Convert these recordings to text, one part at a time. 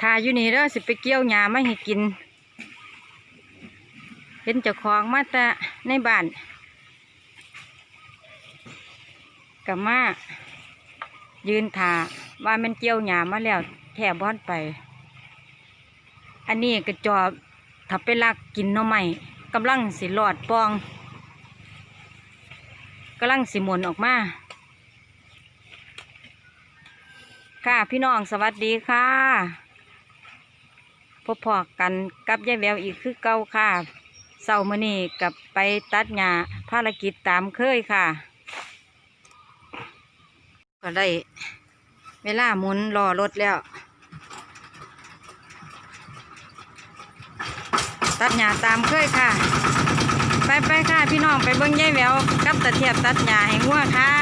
ทาอยู่นี่เด้อสิไปเกี่ยวหญ้ามาให้กิน เห็นเจ้าของมาแต่ในบ้านกับมายืนถาว่ามันเกี่ยวหญ้ามาแล้วแถบบอนไป อันนี้กระจอบถ้าไปลักกินน่อไม้กำลังสิหลอดปองกำลังสิหมุนออกมาค่ะพี่น้องสวัสดีค่ะ พบพอกันกับยายแววอีกคือเก่าค่ะเสาร์มื้อนี้กับไปตัดหญ้าภารกิจตามเคยค่ะ ก็ได้เวลาหมุนรอรถแล้ว ตัดหญ้าตามเคยค่ะ ไปไปค่ะ พี่น้องไปเบิ้งยายแววกับตะเทียบตัดหญ้าให้งัวค่ะ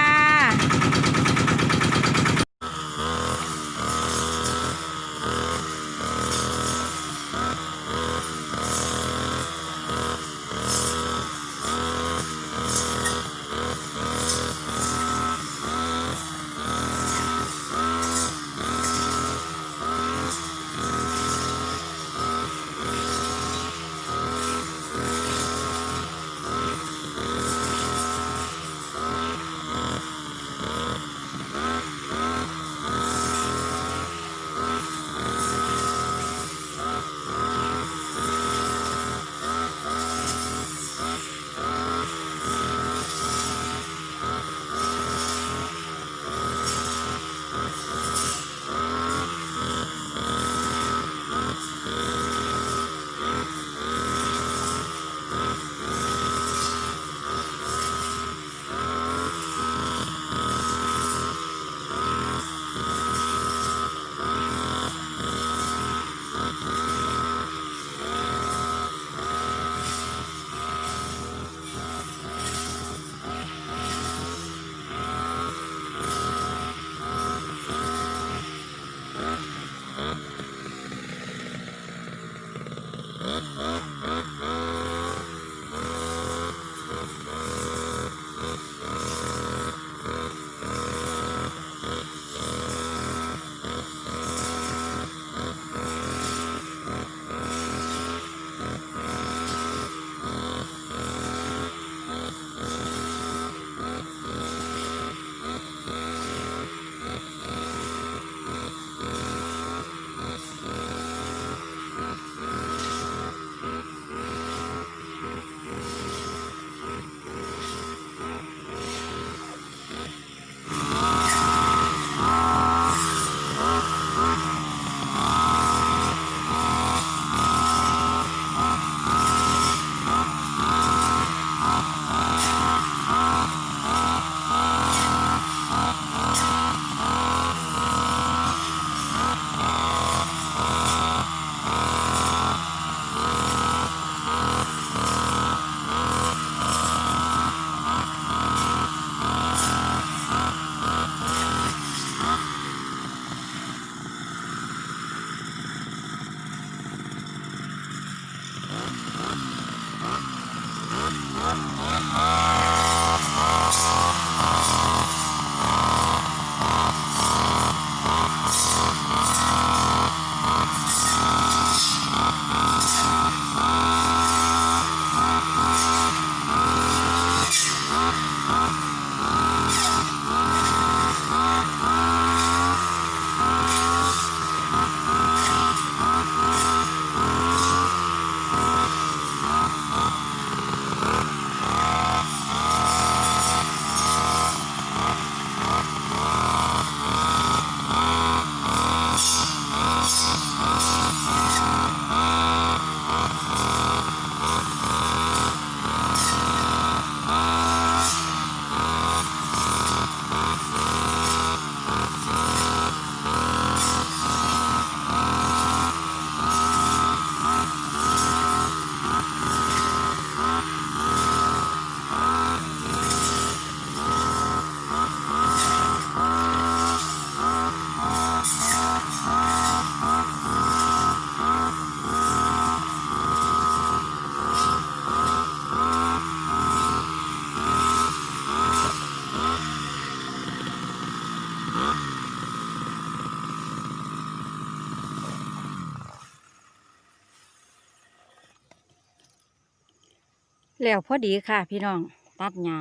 แล้วพอดีค่ะ พี่น้องตัดหญ้า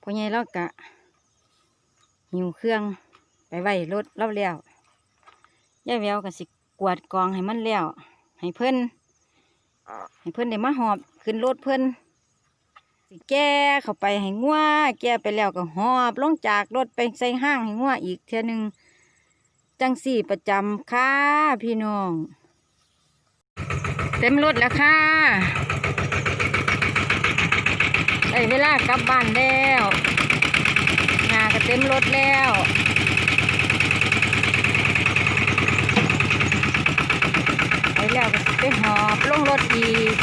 พอไงเรากะหิวเครื่องไปไว้รถเราแล้วยาแววก็สิกวดกองให้มันแล้ว ให้เพิ่อนให้เพิ่อนได้มาหอบขึ้นรถเพิ่อนสิแก้เข้าไปให้งัวแก้ไปแล้วก็หอบลงจากรถไปใส่ห้างให้งัวอีกเทื่อหนึงจังสี่ประจำค่ะพี่น้อง เต็มรถแล้วค่ะ ได้เวลากลับบ้านแล้วงาก็เต็มรถแล้วไปแล้วก็ไปหอบลงรถอีก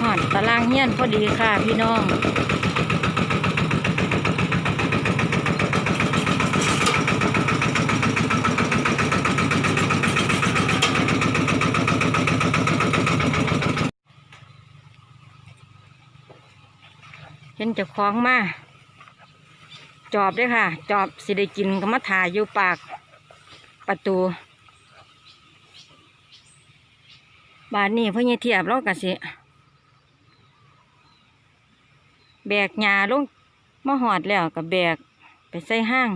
หอดตารางเฮียนพอดีค่ะพี่น้อง นเจ้าของมาจอบด้วยค่ะ จอบสิได้กินก็มาถ่ายอยู่ปากประตู บานนี้พ่อเยเทียบเรากะสิ แบกหญ้าลงมาหอดแล้วกับแบกไปใส่ห้าง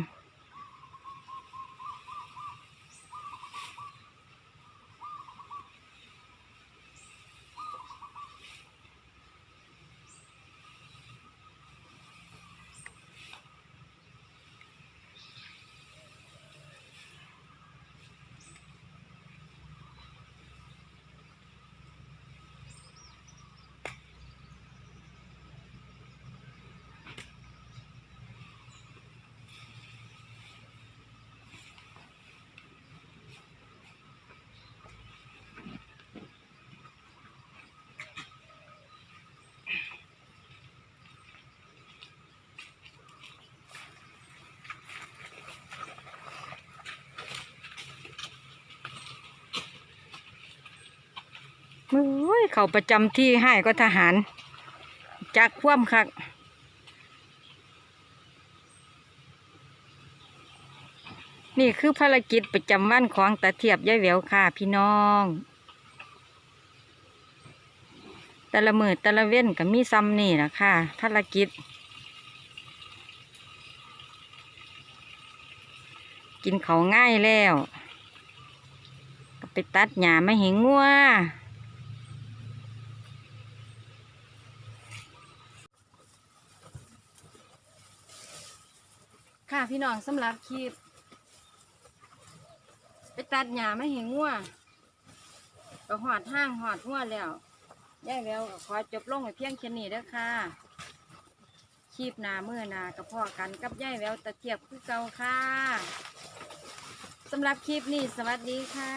มือ เขาประจำที่ให้ก็ทหาร จักคว่ำคักนี่คือภารกิจประจำวันของตาเทียบยายแววค่ะพี่น้องแต่ละมือแต่ละเว้นก็มีซ้ำนี่นะค่ะภารกิจ กินเขาง่ายแล้ว ก็ไปตัดหญ้าไมาเห็นงัว ค่ะพี่น้องสำหรับคลิปไปตัดหญ้าไมาเห็นงัวก็หอดห้างหอดงัวแล้วยายแววก็ขอจบลงไว้เพียงแค่นี้เด้อค่ะคลิปนาเมื่อนากับพ่อกันกับยายแววตะเกียบคือเก่าค่ะสำหรับคลิปนี้สวัสดีค่ะ